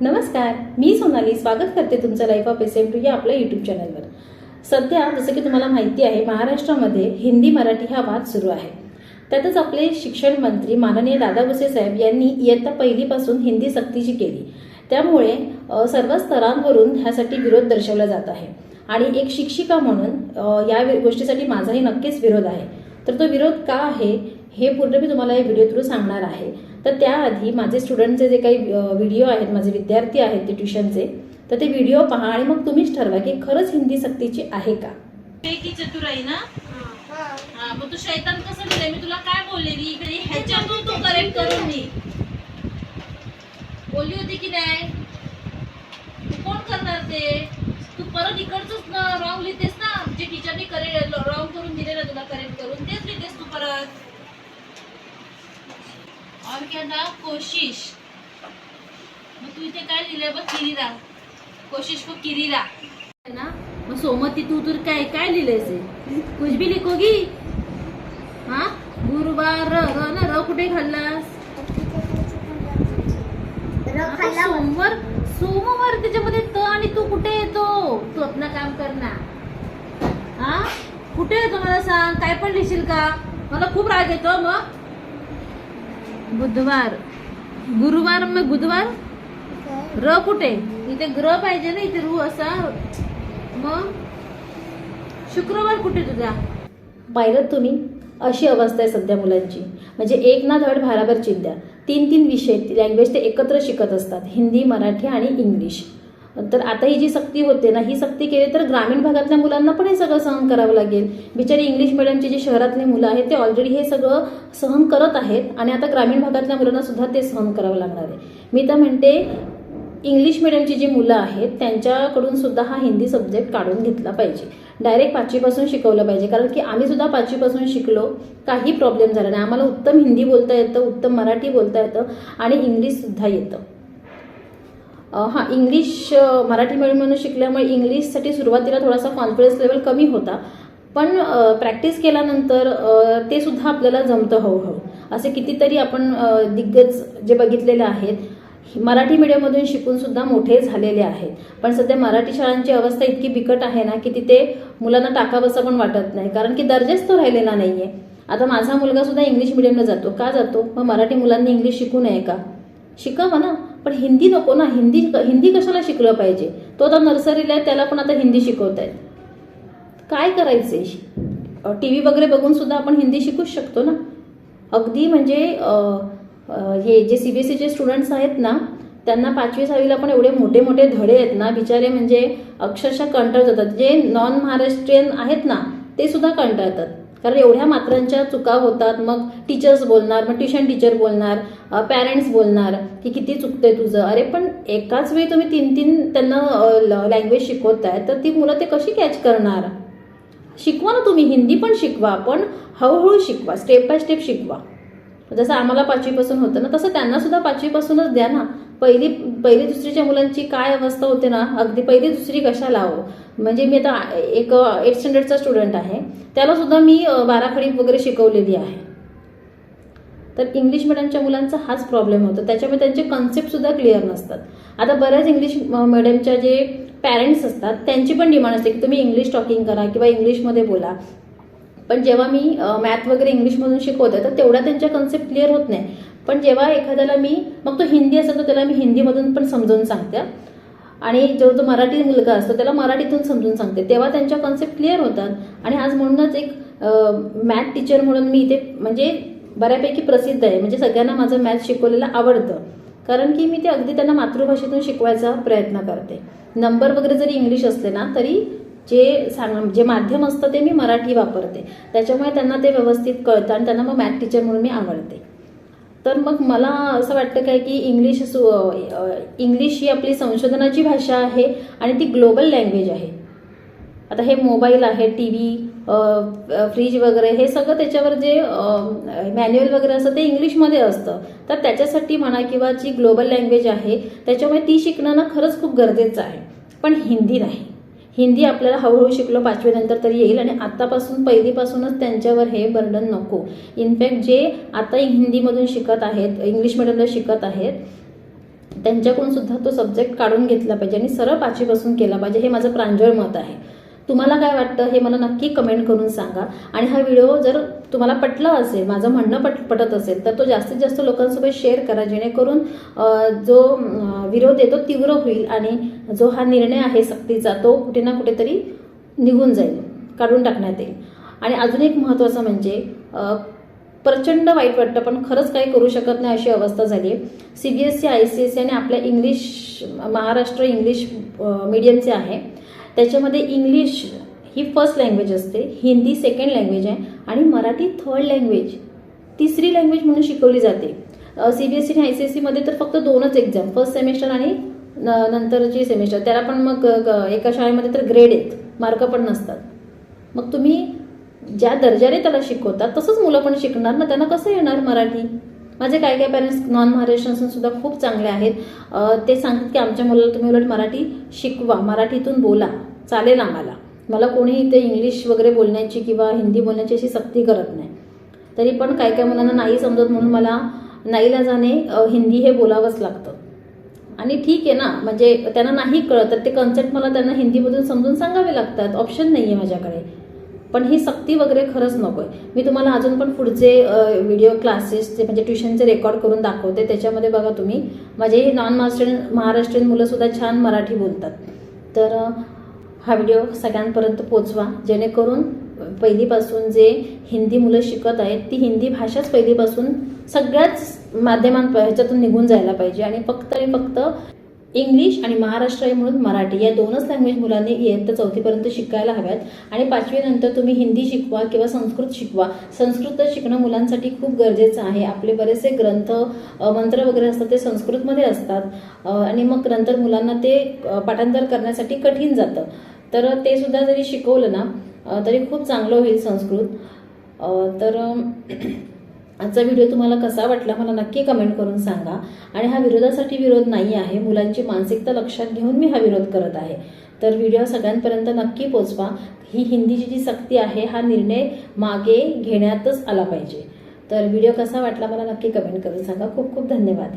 नमस्कार मी सोनाली स्वागत करते तुमचं life of S M two या आपल्या यूट्यूब चॅनलवर सध्या जसं की तुम्हाला माहिती आहे महाराष्ट्रामध्ये हिंदी मराठी हा वाद सुरू आहे. त्यातच आपले शिक्षण मंत्री माननीय दादा भुसे साहेब यांनी इयत्ता पहिलीपासून हिंदी सक्तीची केली. त्यामुळे सर्व स्तरांवरून ह्यासाठी विरोध दर्शवला जात आहे. आणि एक शिक्षिका म्हणून या गोष्टीसाठी माझाही नक्कीच विरोध आहे. तर तो विरोध का आहे? हे पूर्ण मी तुम्हाला या व्हिडिओ थ्रू सांगणार आहे. तर त्याआधी माझे स्टुडंटचे जे काही व्हिडिओ आहेत माझे विद्यार्थी आहेत ते ट्युशनचे तर ते व्हिडिओ पहा आणि मग तुम्हीच ठरवा की खरंच हिंदी सक्तीची आहे का. की चतुराई ना? हा. मग तू शैतान कसं लिहिलंय मी तुला काय बोललेली इकडे ह्याच्यातून तू करेक्ट करून मी बोलली होती की नाही? तू कोण करणार ते? तू परत इकडच रॉंग लिहितेस ना. जे टीचरनी करे रॉंग करून दिले ना तुला करेक्ट करून तेच लिहितेस तू परत. क्या था कोशिश. मग तू इथे काय लिहिलंय बघ किरीरा. कोशिश को किरीरा. है ना? मग सोमती तू तर काय काय लिहिलंयस हे? कुछ भी लिखोगी हा? गुरुवार र र ना र कुठे खाल्लास आता सोमवार सोमवार त्याच्यामध्ये त आणि तू कुठे येतो? तू आपलं काम कर ना. हा? कुठे येतो मला सांग? काय पण लिहिशील का? मला खूप राग येतो मग. बुधवार. गुरुवार मग बुधवार? र कुठे? इथे ग्रह पाहिजे ना इथे रू असा. मग? शुक्रवार कुठे तुझा? पाहिलं तुम्ही? अशी अवस्था आहे सध्या मुलांची. म्हणजे एक ना धड भाराभर चिंध्या तीन तीन विषय लँग्वेज ते एकत्र शिकत असतात. हिंदी मराठी आणि इंग्लिश. तर आता ही जी सक्ती होते ना ही सक्ती केली तर ग्रामीण भागातल्या मुलांना पण हे सगळं सहन करावं लागेल. बिचारी इंग्लिश मिडियमची जी शहरातली मुलं आहेत ते ऑलरेडी हे सगळं सहन करत आहेत आणि आता ग्रामीण भागातल्या मुलांना सुद्धा ते सहन करावं लागणार आहे. मी तर म्हणते इंग्लिश मिडियमची जी मुलं आहेत त्यांच्याकडून सुद्धा हा हिंदी सब्जेक्ट काढून घेतला पाहिजे. डायरेक्ट पाचवीपासून शिकवलं पाहिजे. कारण की आम्ही सुद्धा पाचवीपासून शिकलो काही प्रॉब्लेम झाला नाही. आम्हाला उत्तम हिंदी बोलता येतं उत्तम मराठी बोलता येतं आणि इंग्लिशसुद्धा येतं. हा इंग्लिश मराठी मिडियममधून शिकल्यामुळे इंग्लिशसाठी सुरुवातीला थोडासा कॉन्फिडन्स लेवल कमी होता. पण प्रॅक्टिस केल्यानंतर ते सुद्धा आपल्याला जमतं हळूहळू. असे कितीतरी आपण दिग्गज जे बघितलेले आहेत मराठी मीडियममधून शिकून सुद्धा मोठे झालेले आहेत. पण सध्या मराठी शाळांची अवस्था इतकी बिकट आहे ना की तिथे मुलांना टाकावंसं पण वाटत नाही. कारण की दर्जाच तो राहिलेला आहे आता माझा मुलगा सुद्धा इंग्लिश मिडियमला जातो. का जातो? मग मराठी मुलांनी इंग्लिश शिकू नये का? शिकावं ना? पण हिंदी नको ना? हिंदी हिंदी कशाला शिकलं पाहिजे? तो आता नर्सरीला आहे त्याला पण आता हिंदी शिकवत आहेत काय करायचे टी व्ही वगैरे बघून सुद्धा आपण हिंदी शिकूच शकतो ना? अगदी म्हणजे हे जे सी बी एस सीचे स्टुडंट्स आहेत ना त्यांना पाचवी सहावीला पण एवढे मोठे मोठे धडे आहेत ना? बिचारे म्हणजे अक्षरशः कंटाळत जातात. जे नॉन महाराष्ट्रीयन आहेत ना ते सुद्धा कंटाळतात. कारण एवढ्या मात्रांच्या चुका होतात. मग टीचर्स बोलणार मग ट्युशन टीचर बोलणार पॅरेंट्स बोलणार की किती चुकतंय तुझं? अरे पण एकाच वेळी तुम्ही तीन तीन त्यांना लँग्वेज शिकवताय तर ती मुलं ते कशी कॅच करणार? शिकवा ना तुम्ही. हिंदी पण शिकवा. पण हळूहळू शिकवा. स्टेप बाय स्टेप शिकवा. जसं आम्हाला पाचवीपासून होतं ना तसं त्यांना सुद्धा पाचवीपासूनच द्या ना. पहिली पहिली दुसरीच्या मुलांची काय अवस्था होते ना अगदी पहिली दुसरी कशाला हो? म्हणजे मी आता एक एट स्टँडर्डचा स्टुडंट आहे. त्याला सुद्धा मी बाराखडी वगैरे शिकवलेली आहे. तर इंग्लिश मिडियमच्या मुलांचा हाच प्रॉब्लेम होतो. त्याच्यामुळे त्यांचे कन्सेप्टसुद्धा क्लिअर नसतात. आता बऱ्याच इंग्लिश मिडियमच्या जे पॅरेंट्स असतात त्यांची पण डिमांड असते की तुम्ही इंग्लिश टॉकिंग करा किंवा इंग्लिशमध्ये बोला. पण जेव्हा मी मॅथ वगैरे इंग्लिशमधून शिकवते तर तेवढा त्यांच्या कन्सेप्ट क्लिअर होत नाही. पण जेव्हा एखाद्याला मी मग तो हिंदी असेल तर त्याला मी हिंदीमधून पण समजून सांगते. आणि जो जो मराठी मुलगा असतो त्याला मराठीतून समजून सांगते. तेव्हा त्यांच्या कॉन्सेप्ट क्लिअर होतात. आणि आज म्हणूनच एक मॅथ टीचर म्हणून मी इथे म्हणजे बऱ्यापैकी प्रसिद्ध आहे. म्हणजे सगळ्यांना माझं मॅथ शिकवलेलं आवडतं. कारण की मी ते अगदी त्यांना मातृभाषेतून शिकवायचा प्रयत्न करते. नंबर वगैरे जरी इंग्लिश असले ना तरी जे सांग जे माध्यम असतं ते मी मराठी वापरते. त्याच्यामुळे त्यांना ते व्यवस्थित कळतं आणि त्यांना मग मॅथ टीचर म्हणून मी आवडते. तर मग मला असं वाटतं काय की इंग्लिश सु इंग्लिश ही आपली संशोधनाची भाषा आहे आणि ती ग्लोबल लँग्वेज आहे. आता हे मोबाईल आहे टी व्ही फ्रीज वगैरे हे सगळं त्याच्यावर जे मॅन्युअल वगैरे असतं ते इंग्लिशमध्ये असतं. तर त्याच्यासाठी म्हणा किंवा जी ग्लोबल लँग्वेज आहे त्याच्यामुळे ती शिकणं ना खरंच खूप गरजेचं आहे. पण हिंदी नाही. हिंदी आपल्याला हळूहळू शिकलो पाचवीनंतर तरी येईल आणि आत्तापासून पहिलीपासूनच त्यांच्यावर हे बर्डन नको. इनफॅक्ट जे आता हिंदीमधून शिकत आहेत इंग्लिश मिडियमला शिकत आहेत त्यांच्याकडून सुद्धा तो सब्जेक्ट काढून घेतला पाहिजे आणि सरळ पाचवीपासून केला पाहिजे हे माझं प्रांजळ मत आहे. तुम्हाला काय वाटतं हे मला नक्की कमेंट करून सांगा. आणि हा व्हिडिओ जर तुम्हाला पटला असेल माझं म्हणणं पट पटत असेल तर तो जास्तीत जास्त लोकांसोबत शेअर करा. जेणेकरून जो विरोध आहे तो तीव्र होईल आणि जो हा निर्णय आहे सक्तीचा तो कुठे ना कुठेतरी निघून जाईल काढून टाकण्यात येईल. आणि अजून एक महत्त्वाचं म्हणजे प्रचंड वाईट वाटतं पण खरंच काही करू शकत नाही अशी अवस्था झाली आहे C B S C I C S C आणि आपल्या इंग्लिश महाराष्ट्र इंग्लिश मीडियमचे आहे. त्याच्यामध्ये इंग्लिश ही फर्स्ट लँग्वेज असते हिंदी सेकंड लँग्वेज आहे आणि मराठी थर्ड लँग्वेज तिसरी लँग्वेज म्हणून शिकवली जाते. सी बी एस सी आणि आय सी एस सीमध्ये तर फक्त दोनच एक्झाम फर्स्ट सेमेस्टर आणि न नंतरची सेमिस्टर त्याला पण मग ग- एका शाळेमध्ये तर ग्रेड आहेत मार्क पण नसतात. मग तुम्ही ज्या दर्जाने त्याला शिकवतात तसंच मुलं पण शिकणार ना? त्यांना कसं येणार मराठी? माझे काही काही पॅरेंट्स नॉन महाराष्ट्रांसून सुद्धा खूप चांगले आहेत. ते सांगतात की आमच्या मुलाला तुम्ही उलट मराठी शिकवा मराठीतून बोला चालेल आम्हाला. मला कोणी इथे इंग्लिश वगैरे बोलण्याची किंवा हिंदी बोलण्याची अशी सक्ती करत नाही. तरी पण काही काही मुलांना नाही समजत म्हणून मला नाईला जाणे हिंदी हे बोलावंच लागतं. आणि ठीक आहे ना म्हणजे त्यांना नाही कळत तर ते कन्सेप्ट मला त्यांना हिंदीमधून समजून सांगावे लागतात. ऑप्शन नाही आहे माझ्याकडे. पण ही सक्ती वगैरे खरंच नको आहे मी तुम्हाला अजून पण पुढचे व्हिडिओ क्लासेसचे म्हणजे ट्युशनचे रेकॉर्ड करून दाखवते त्याच्यामध्ये बघा तुम्ही. माझे नॉन महाराष्ट्रीयन महाराष्ट्रीयन मुलंसुद्धा छान मराठी बोलतात. तर हा व्हिडिओ सगळ्यांपर्यंत पोचवा. जेणेकरून पहिलीपासून जे हिंदी मुलं शिकत आहेत ती हिंदी भाषाच पहिलीपासून सगळ्याच माध्यमां ह्याच्यातून निघून जायला पाहिजे. आणि फक्त आणि फक्त इंग्लिश आणि महाराष्ट्र म्हणून मराठी या दोनच लँग्वेज मुलांनी इयत्ता चौथीपर्यंत शिकायला हव्यात. आणि पाचवीनंतर तुम्ही हिंदी शिकवा किंवा संस्कृत शिकवा. संस्कृत शिकणं मुलांसाठी खूप गरजेचं आहे. आपले बरेचसे ग्रंथ मंत्र वगैरे असतात ते संस्कृतमध्ये असतात. आणि मग नंतर मुलांना ते पाठांतर करण्यासाठी कठीण जातं. तर ते सुद्धा जरी शिकवलं ना तरी खूप चांगलं होईल संस्कृत. तर आजचा व्हिडिओ तुम्हाला कसा वाटला मला नक्की कमेंट करून सांगा. आणि हा विरोधासाठी विरोध नाही आहे मुलांची मानसिकता लक्षात घेऊन मी हा विरोध करत आहे. तर व्हिडिओ सगळ्यांपर्यंत नक्की पोचवा. ही हिंदीची जी सक्ती आहे हा निर्णय मागे घेण्यातच आला पाहिजे. तर व्हिडिओ कसा वाटला मला नक्की कमेंट करून सांगा. खूप खूप धन्यवाद.